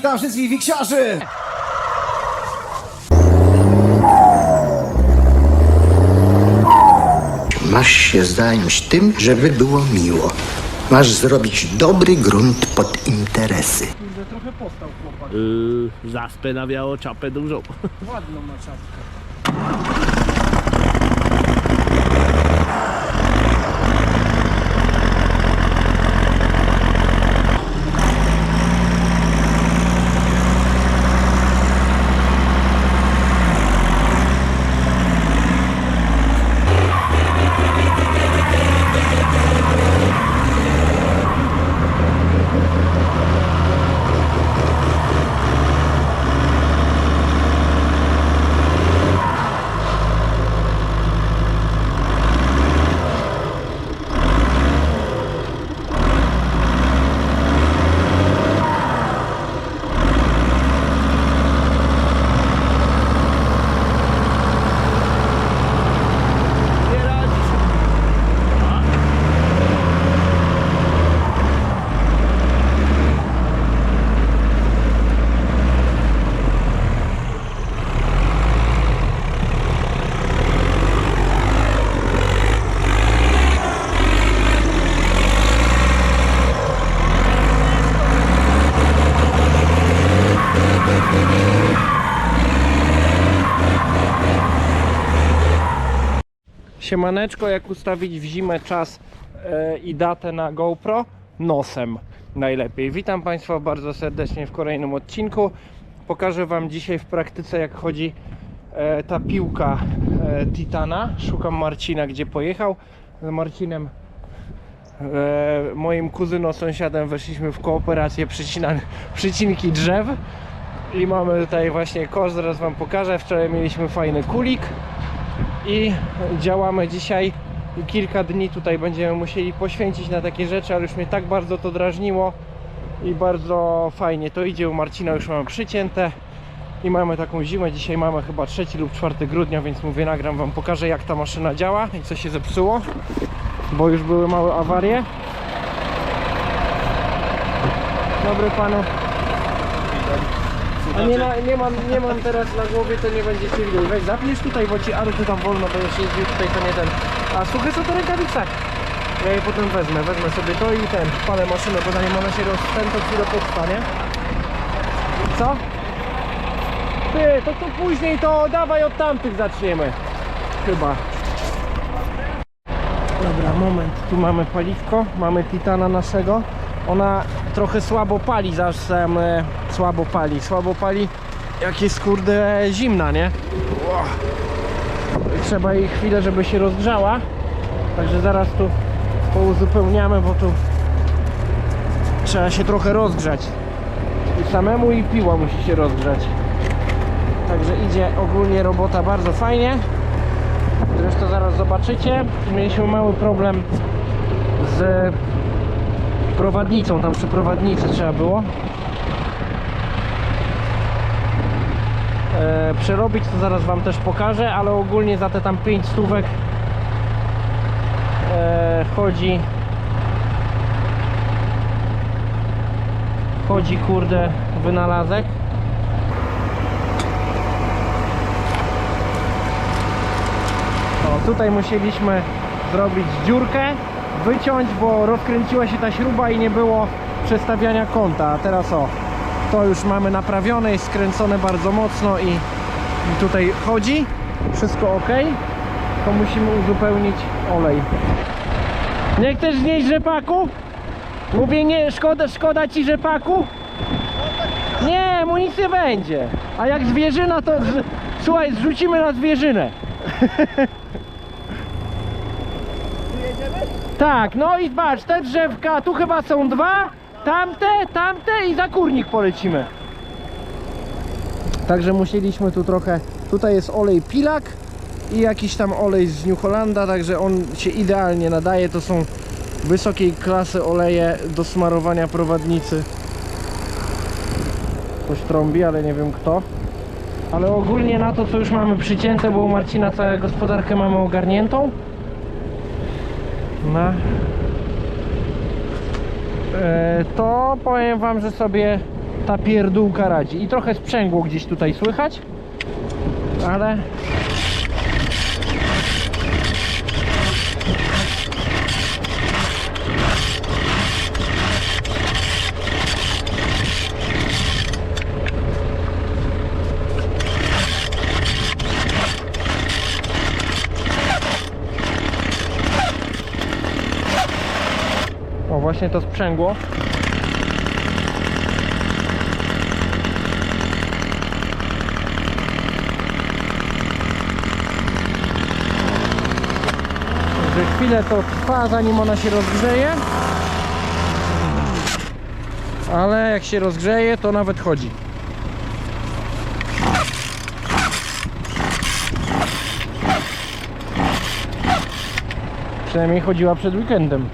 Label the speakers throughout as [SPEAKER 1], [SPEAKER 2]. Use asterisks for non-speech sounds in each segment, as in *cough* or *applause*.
[SPEAKER 1] witam wszystkich wiksiarzy!
[SPEAKER 2] Masz się zająć tym, żeby było miło. Masz zrobić dobry grunt pod interesy.
[SPEAKER 3] Trochę postał chłopak.
[SPEAKER 4] Yy, zaspę nawiało czapę dużą.
[SPEAKER 3] Ładną ma czapkę. Siemaneczko, jak ustawić w zimę czas e, i datę na GoPro? Nosem najlepiej. Witam Państwa bardzo serdecznie w kolejnym odcinku. Pokażę Wam dzisiaj w praktyce jak chodzi e, ta piłka e, Titana. Szukam Marcina, gdzie pojechał. Z Marcinem, moim kuzyną, sąsiadem weszliśmy w kooperację przycinki drzew. I mamy tutaj właśnie kosz, zaraz Wam pokażę. Wczoraj mieliśmy fajny kulik i działamy dzisiaj kilka dni tutaj będziemy musieli poświęcić na takie rzeczy, ale już mnie tak bardzo to drażniło i bardzo fajnie to idzie. U Marcina już mamy przycięte i mamy taką zimę. Dzisiaj mamy chyba 3 lub 4 grudnia, więc mówię nagram Wam, pokażę jak ta maszyna działa i co się zepsuło, bo już były małe awarie. Dobry Panu. Nie, ma, nie, mam, nie mam teraz na głowie, to nie będziecie widzieli. Weź zapniesz tutaj, bo ci Aru tu tam wolno będziesz jeździł tutaj, to nie ten. A suche są to rękawice. Ja je potem wezmę, wezmę sobie to i ten, palę maszynę, bo zanim ona się rozstęp, to chwilę potrwa, nie? Co? Ty, to tu później to dawaj od tamtych zaczniemy. Chyba. Dobra, moment, tu mamy paliwko, mamy Titana naszego. Ona trochę słabo pali, zawsze e, słabo pali, słabo pali jak jest kurde zimna, nie? Trzeba jej chwilę, żeby się rozgrzała. Także zaraz tu pouzupełniamy, bo tu trzeba się trochę rozgrzać. I samemu i piła musi się rozgrzać. Także idzie ogólnie robota bardzo fajnie. Zresztą zaraz zobaczycie. Mieliśmy mały problem z prowadnicą. Tam przy prowadnicy trzeba było. E, przerobić to zaraz Wam też pokażę, ale ogólnie za te tam 5 stówek e, chodzi chodzi kurde wynalazek O, tutaj musieliśmy zrobić dziurkę, wyciąć, bo rozkręciła się ta śruba i nie było przestawiania kąta. A teraz o, to już mamy naprawione, jest skręcone bardzo mocno i, tutaj chodzi. Wszystko ok. To musimy uzupełnić olej. Nie chcesz znieść rzepaku? Mówię nie, szkoda, szkoda ci rzepaku? Nie, mu nic nie będzie. A jak zwierzyna to, z, słuchaj, zrzucimy na zwierzynę. *laughs* Tak, no i patrz, te drzewka, tu chyba są dwa, tamte, tamte i za kurnik polecimy. Także musieliśmy tu trochę, tutaj jest olej pilak i jakiś tam olej z New Hollanda, także on się idealnie nadaje, to są wysokiej klasy oleje do smarowania prowadnicy. Ktoś trąbi, ale nie wiem kto. Ale ogólnie na to, co już mamy przycięte, bo u Marcina całą gospodarkę mamy ogarniętą. E, to powiem wam, że sobie ta pierdółka radzi. I trochę sprzęgło gdzieś tutaj słychać, ale O, właśnie to sprzęgło. Że chwilę to trwa, zanim ona się rozgrzeje. Ale jak się rozgrzeje, to nawet chodzi. Przynajmniej chodziła przed weekendem.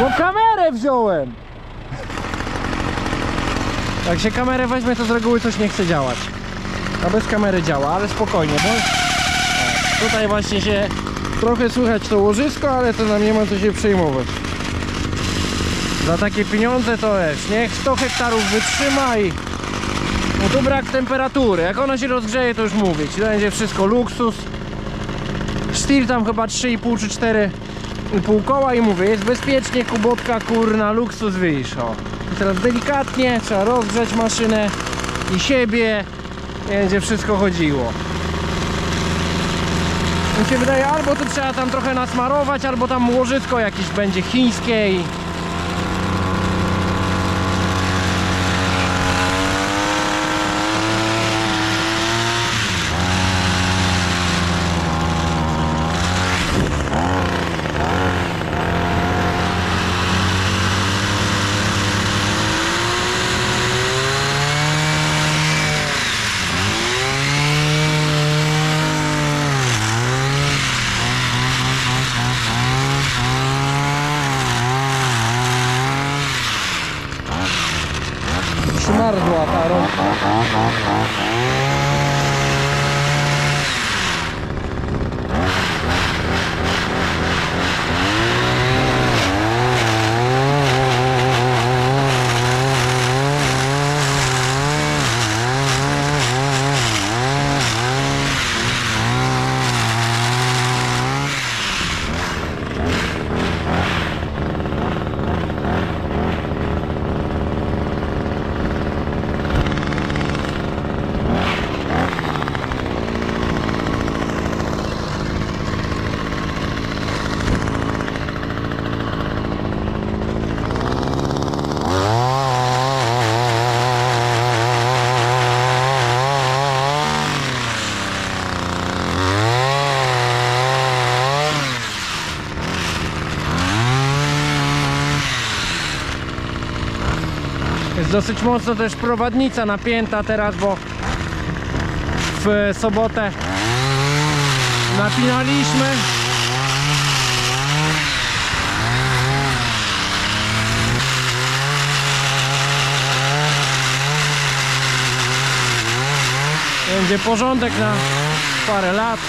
[SPEAKER 3] Bo kamerę wziąłem! Jak się kamerę weźmie, to z reguły coś nie chce działać. A bez kamery działa, ale spokojnie, bo tutaj właśnie się trochę słychać to łożysko, ale to nam nie ma co się przejmować. Za takie pieniądze to wiesz, niech 100 hektarów wytrzyma i no tu brak temperatury. Jak ona się rozgrzeje, to już mówię, ci będzie wszystko luksus. Steel tam chyba 3,5 czy 4 pół koła i mówię, jest bezpiecznie, kubotka, kurna, luksus wyjść, o. I teraz delikatnie trzeba rozgrzać maszynę i siebie będzie wszystko chodziło. Mi się wydaje, albo tu trzeba tam trochę nasmarować, albo tam łożysko jakieś będzie chińskie i... Dosyć mocno też prowadnica napięta teraz, bo w sobotę napinaliśmy. Będzie porządek na parę lat.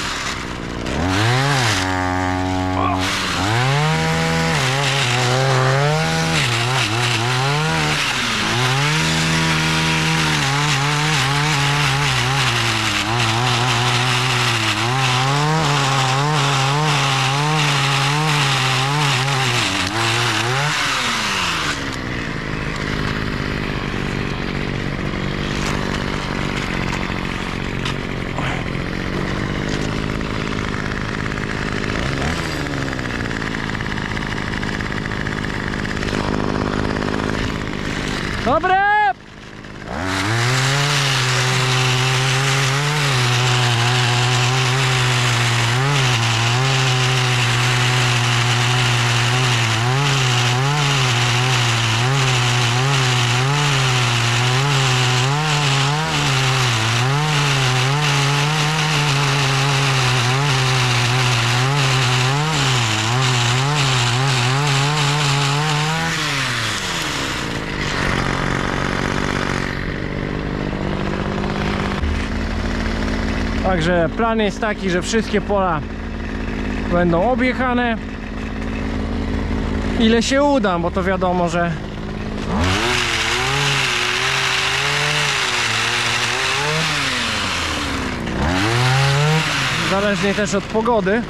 [SPEAKER 3] Vamos, Także plan jest taki, że wszystkie pola będą objechane. Ile się uda, bo to wiadomo, że zależnie też od pogody.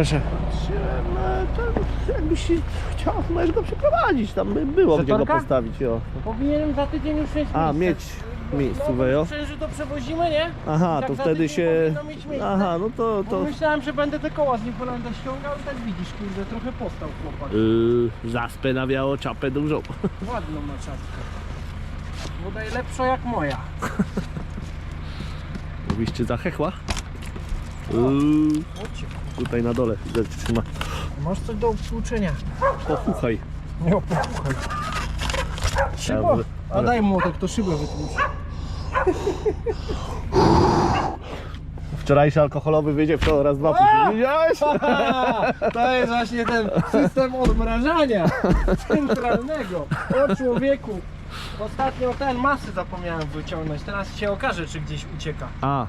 [SPEAKER 3] Proszę.
[SPEAKER 4] Jakbyś chciał, możesz go przeprowadzić, tam by było gdzie go postawić, jo.
[SPEAKER 3] Powinienem za tydzień już mieć
[SPEAKER 4] A,
[SPEAKER 3] miejsce.
[SPEAKER 4] mieć miejscówę, jo.
[SPEAKER 3] Myślałem, że to przewozimy, nie?
[SPEAKER 4] Aha,
[SPEAKER 3] Tak
[SPEAKER 4] to
[SPEAKER 3] za
[SPEAKER 4] wtedy
[SPEAKER 3] tydzień
[SPEAKER 4] się...
[SPEAKER 3] powinno mieć miejsce.
[SPEAKER 4] Aha, no to...
[SPEAKER 3] Bo
[SPEAKER 4] to...
[SPEAKER 3] myślałem, że będę te koła z Nikolanda ściągał i tak widzisz, kurde, trochę postał chłopak.
[SPEAKER 4] Yy, zaspę nawiało czapę dużą. *laughs*
[SPEAKER 3] Ładną ma czapkę. Bodaj lepsza jak moja.
[SPEAKER 4] Mówiście zachechła? Yy,
[SPEAKER 3] Chodźcie.
[SPEAKER 4] Tutaj na dole, widzę, trzyma.
[SPEAKER 3] Masz coś do obtłuczenia.
[SPEAKER 4] Pochuchaj.
[SPEAKER 3] Nie opuchaj. Szyba? A daj młotek, to szybę wytłucz.
[SPEAKER 4] Wczorajszy alkoholowy wyjdzie w raz dwa później. Widziałeś? *laughs*
[SPEAKER 3] To jest właśnie ten system odmrażania centralnego. O człowieku. Ostatnio ten masy zapomniałem wyciągnąć. Teraz się okaże, czy gdzieś ucieka.
[SPEAKER 4] A,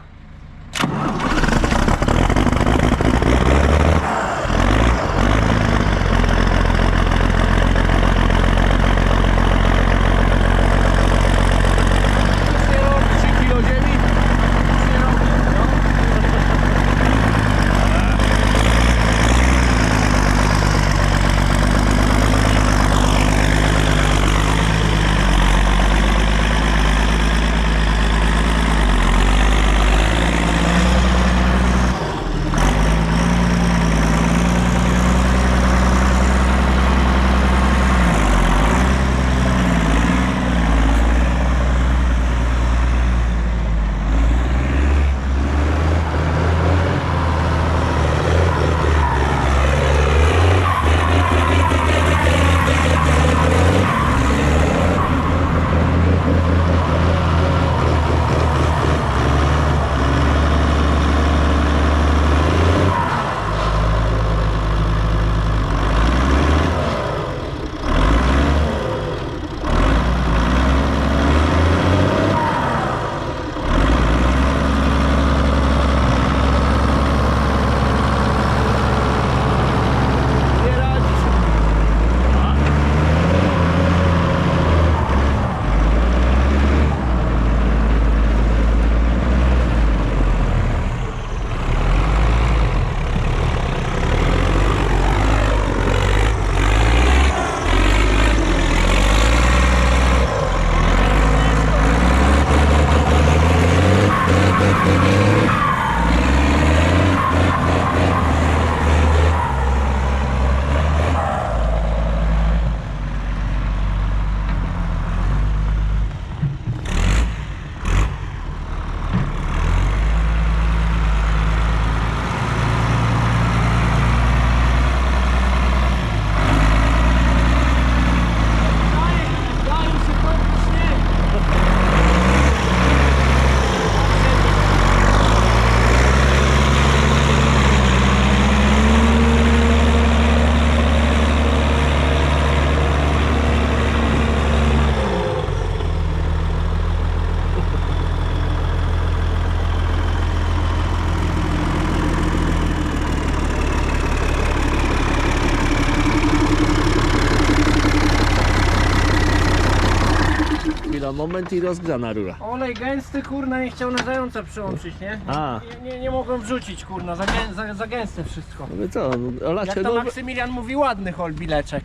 [SPEAKER 4] moment i rozgrzana rura.
[SPEAKER 3] Olej gęsty, kurna, nie chciał na zająca przyłączyć, nie?
[SPEAKER 4] A.
[SPEAKER 3] Nie, nie, nie mogłem wrzucić, kurna, za, gę, za, za gęste wszystko.
[SPEAKER 4] No co, no,
[SPEAKER 3] Jak to
[SPEAKER 4] no,
[SPEAKER 3] Maksymilian mówi, ładny holbileczek.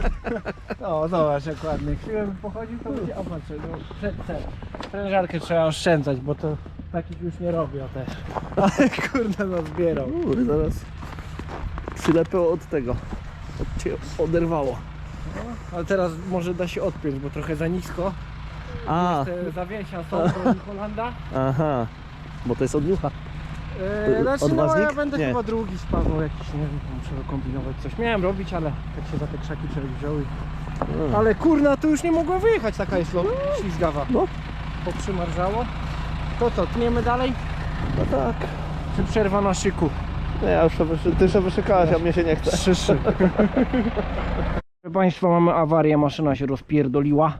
[SPEAKER 3] *laughs* o, zobacz jak ładny. Chwilę pochodził, to będzie... O, patrz, no, prężarkę trzeba oszczędzać, bo to takich już nie robią też. Ale *laughs* kurde, no zbierał.
[SPEAKER 4] Kurde, zaraz przylepę od tego. Od cię oderwało.
[SPEAKER 3] Ale teraz może da się odpiąć, bo trochę za nisko.
[SPEAKER 4] A,
[SPEAKER 3] Te zawiesia są do Holanda.
[SPEAKER 4] aha. Bo to jest odniucha.
[SPEAKER 3] Eee, znaczy, no
[SPEAKER 4] Odważnik?
[SPEAKER 3] ja będę
[SPEAKER 4] Nie.
[SPEAKER 3] chyba drugi spawał jakiś, nie wiem, trzeba kombinować coś. Miałem robić, ale tak się za te krzaki człowiek wziął i... Ale kurna, tu już nie mogłem wyjechać, taka jest lo- ślizgawa.
[SPEAKER 4] No.
[SPEAKER 3] Poprzymarzało. To co, tniemy dalej?
[SPEAKER 4] No tak.
[SPEAKER 3] Czy przerwa na szyku?
[SPEAKER 4] Nie, ja już sobie, ty sobie szykałeś, a mnie się nie chce.
[SPEAKER 3] Trzy szyk. *laughs* Proszę Państwa, mamy awarię, maszyna się rozpierdoliła.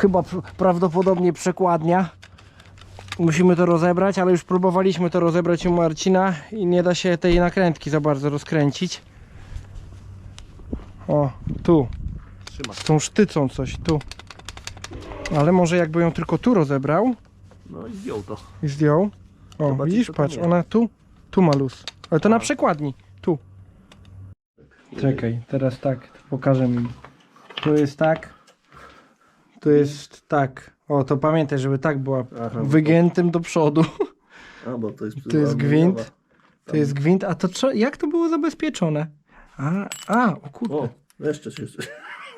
[SPEAKER 3] Chyba pr- prawdopodobnie przekładnia. Musimy to rozebrać, ale już próbowaliśmy to rozebrać u Marcina i nie da się tej nakrętki za bardzo rozkręcić. O, tu.
[SPEAKER 4] Trzyma.
[SPEAKER 3] Z tą sztycą coś, tu. Ale może jakby ją tylko tu rozebrał
[SPEAKER 4] No i zdjął to.
[SPEAKER 3] i zdjął. O,
[SPEAKER 4] Zobaczyć,
[SPEAKER 3] widzisz, patrz, ona tu, tu ma luz. Ale to na przekładni, tu. Czekaj, teraz tak, pokażę mi. Tu jest tak, tu jest tak. O, to pamiętaj, żeby tak była
[SPEAKER 4] Aha,
[SPEAKER 3] wygiętym do przodu.
[SPEAKER 4] A, bo to jest *laughs*
[SPEAKER 3] To jest gwint. To jest gwint, a to co, jak to było zabezpieczone? A, a, o kurde.
[SPEAKER 4] O, jeszcze się.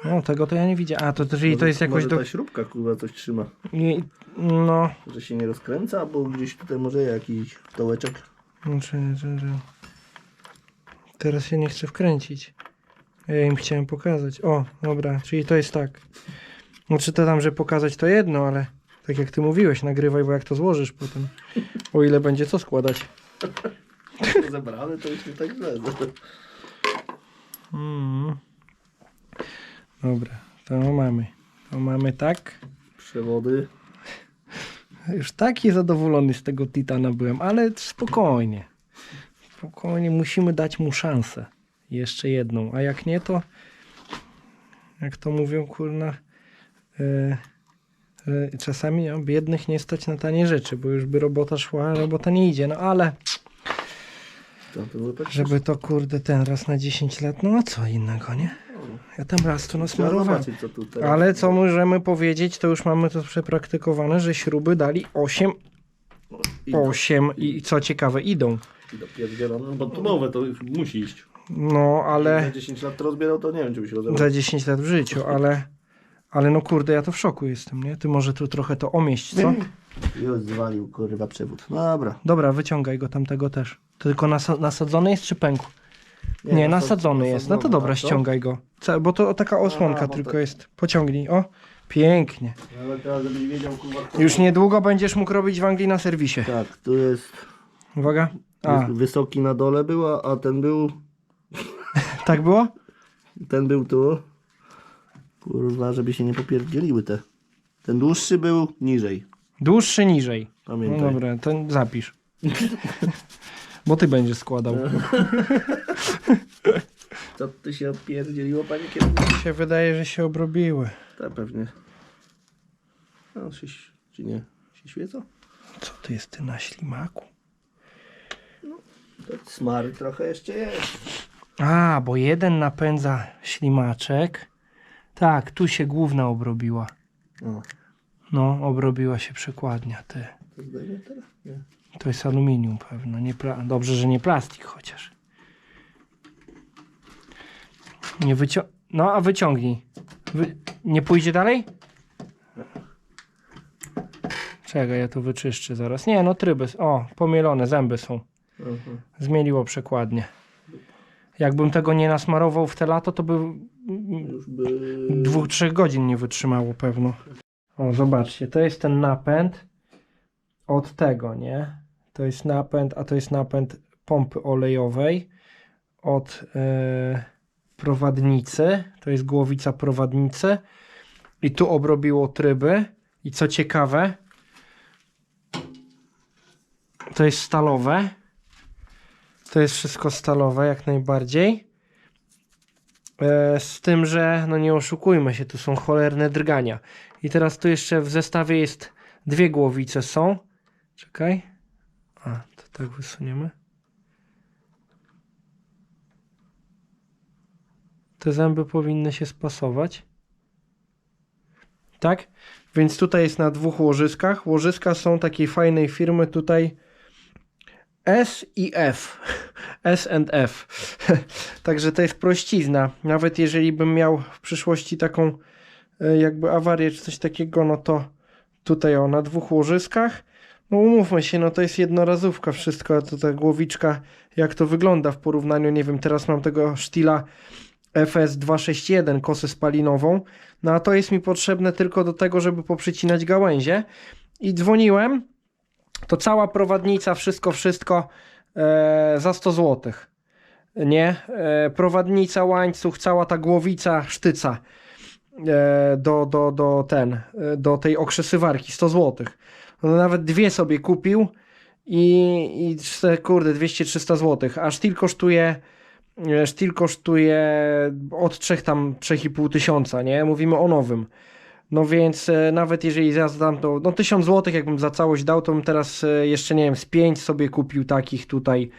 [SPEAKER 3] No, tego to ja nie widziałem. A, to czyli to jest jakoś
[SPEAKER 4] może
[SPEAKER 3] do...
[SPEAKER 4] ta śrubka kurwa coś trzyma.
[SPEAKER 3] Nie, no,
[SPEAKER 4] Że się nie rozkręca, albo gdzieś tutaj może jakiś dołeczek.
[SPEAKER 3] Znaczy, że, że... Teraz się nie chcę wkręcić. Ja im chciałem pokazać. O, dobra, czyli to jest tak. Znaczy to tam, że pokazać to jedno, ale tak jak ty mówiłeś, nagrywaj, bo jak to złożysz potem. O ile będzie co składać. *laughs*
[SPEAKER 4] Zebrane to już nie tak źle.
[SPEAKER 3] Mm. Dobra, to mamy. To mamy tak.
[SPEAKER 4] Przewody.
[SPEAKER 3] Już taki zadowolony z tego Titana byłem, ale spokojnie. Spokojnie, musimy dać mu szansę. Jeszcze jedną, a jak nie to, jak to mówią, kurna, czasami no, biednych nie stać na tanie rzeczy, bo już by robota szła, robota nie idzie, no ale żeby to, kurde, ten raz na 10 lat, no a co innego, nie? Ja tam raz tu
[SPEAKER 4] Trzeba
[SPEAKER 3] nasmarowałem. Ale co możemy powiedzieć, to już mamy to przepraktykowane, że śruby dali 8
[SPEAKER 4] I,
[SPEAKER 3] 8 i co ciekawe idą.
[SPEAKER 4] dopierdzielone, bo tu nowe to już musi iść.
[SPEAKER 3] No,
[SPEAKER 4] Za
[SPEAKER 3] ale
[SPEAKER 4] 10 lat to rozbierał, to nie wiem, czy by się rozebrał.
[SPEAKER 3] za 10 lat w życiu, ale ale no kurde, ja to w szoku jestem, nie? Ty może tu trochę to omieść, co?
[SPEAKER 4] Już zwalił kurwa przewód. No dobra.
[SPEAKER 3] Dobra, wyciągaj go tamtego też. To tylko nasa nasadzony jest czy pękł? Nie,
[SPEAKER 4] nasad-
[SPEAKER 3] nasadzony jest. No to dobra,
[SPEAKER 4] co?
[SPEAKER 3] ściągaj go. Ca- Bo to taka osłonka
[SPEAKER 4] bo
[SPEAKER 3] tylko
[SPEAKER 4] to-
[SPEAKER 3] jest. Pociągnij, o. Pięknie.
[SPEAKER 4] Ale teraz żebyś wiedział kurwa. kto-
[SPEAKER 3] Już niedługo będziesz mógł robić w Anglii na serwisie.
[SPEAKER 4] Tak, tu jest,
[SPEAKER 3] Uwaga. A,
[SPEAKER 4] jest wysoki na dole był, a- a ten był, *laughs*
[SPEAKER 3] tak było?
[SPEAKER 4] ten był tu. Kurwa, żeby się nie popierdzieliły te. Ten dłuższy był niżej.
[SPEAKER 3] Dłuższy niżej. No
[SPEAKER 4] Pamiętaj.
[SPEAKER 3] dobra, to zapisz. *laughs* Bo ty będziesz składał. *laughs*
[SPEAKER 4] Co ty się odpierdzieliło, panie kierowniku?
[SPEAKER 3] Mi się wydaje, że się obrobiły.
[SPEAKER 4] Tak, pewnie. No, się, czy nie? Się świecą?
[SPEAKER 3] Co to jest ty na ślimaku?
[SPEAKER 4] To smary trochę jeszcze jest.
[SPEAKER 3] A, bo jeden napędza ślimaczek. Tak, tu się główna obrobiła.
[SPEAKER 4] O,
[SPEAKER 3] No, obrobiła się przekładnia, ty.
[SPEAKER 4] to zdejmie teraz? Nie.
[SPEAKER 3] To jest aluminium pewno. Nie pla- Dobrze, że nie plastik chociaż. Nie wycią... No, a wyciągnij. Wy... Nie pójdzie dalej? Czekaj, ja to wyczyszczę zaraz. Nie, no tryby. s- O, pomielone zęby są.
[SPEAKER 4] Aha.
[SPEAKER 3] Zmieliło przekładnie. Jakbym tego nie nasmarował w te lato, to by
[SPEAKER 4] Już by...
[SPEAKER 3] dwóch, trzech godzin nie wytrzymało pewno. O, zobaczcie, to jest ten napęd od tego, nie? To jest napęd, a to jest napęd pompy olejowej od e, prowadnicy. To jest głowica prowadnicy. I tu obrobiło tryby. I co ciekawe, to jest stalowe. To jest wszystko stalowe jak najbardziej. E, z tym, że no nie oszukujmy się, tu są cholerne drgania. I teraz tu jeszcze w zestawie jest dwie głowice są. Czekaj. A, to tak wysuniemy. Te zęby powinny się spasować. Tak? Więc tutaj jest na dwóch łożyskach. Łożyska są takiej fajnej firmy tutaj S i F. S and F. *laughs* Także to jest prościzna. Nawet jeżeli bym miał w przyszłości taką e, jakby awarię czy coś takiego, no to tutaj o, na dwóch łożyskach. No umówmy się, no to jest jednorazówka wszystko, a to ta głowiczka, jak to wygląda w porównaniu, nie wiem, teraz mam tego sztila FS261, kosę spalinową, no a to jest mi potrzebne tylko do tego, żeby poprzycinać gałęzie i dzwoniłem, to cała prowadnica, wszystko, wszystko za 100 zł. Nie? E, prowadnica, łańcuch, cała ta głowica, sztyca e, do, do, do, ten, e, do tej okrzesywarki 100 zł. No nawet dwie sobie kupił i, i kurde 200-300 zł, a sztil kosztuje e, sztil kosztuje od 3 tam 3,5 tysiąca, nie? Mówimy o nowym. No więc e, nawet jeżeli ja dam to, no 1000 zł jakbym za całość dał, to bym teraz e, jeszcze nie wiem, z 5 sobie kupił takich tutaj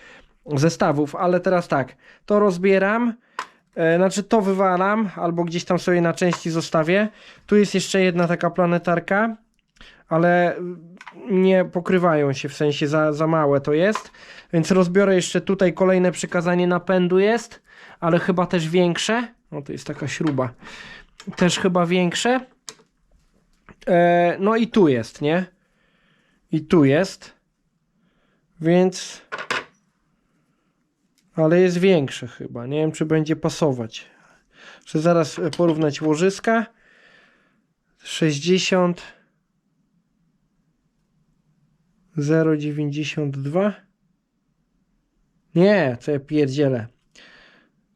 [SPEAKER 3] zestawów, ale teraz tak, to rozbieram, e, znaczy to wywalam, albo gdzieś tam sobie na części zostawię. Tu jest jeszcze jedna taka planetarka, ale nie pokrywają się, w sensie za, za małe to jest, więc rozbiorę jeszcze tutaj kolejne przykazanie napędu jest, ale chyba też większe, no to jest taka śruba, też chyba większe. E, no i tu jest, nie? I tu jest. Więc. Ale jest większe chyba. Nie wiem, czy będzie pasować. Muszę zaraz e, porównać łożyska. 60. 0,92. Nie, co ja pierdzielę.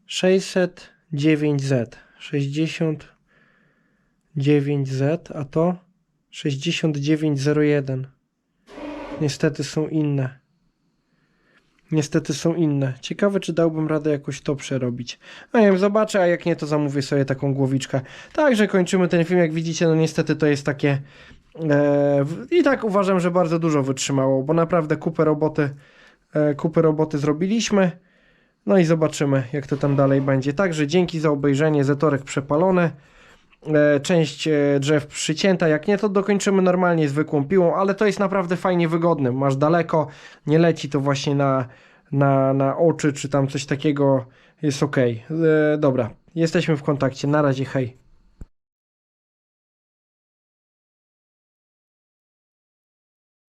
[SPEAKER 3] 609Z. 60. 9Z, a to 6901. Niestety są inne. Niestety są inne. Ciekawe, czy dałbym radę jakoś to przerobić. No nie wiem, zobaczę, a jak nie, to zamówię sobie taką głowiczkę. Także kończymy ten film. Jak widzicie, no niestety to jest takie. E, I tak uważam, że bardzo dużo wytrzymało, bo naprawdę kupę roboty, e, kupę roboty zrobiliśmy. No i zobaczymy, jak to tam dalej będzie. Także dzięki za obejrzenie. Zetorek przepalony. E, część e, drzew przycięta, jak nie to dokończymy normalnie zwykłą piłą, ale to jest naprawdę fajnie wygodne, masz daleko, nie leci to właśnie na, na, na oczy czy tam coś takiego, jest ok. Dobra, jesteśmy w kontakcie, na razie, hej.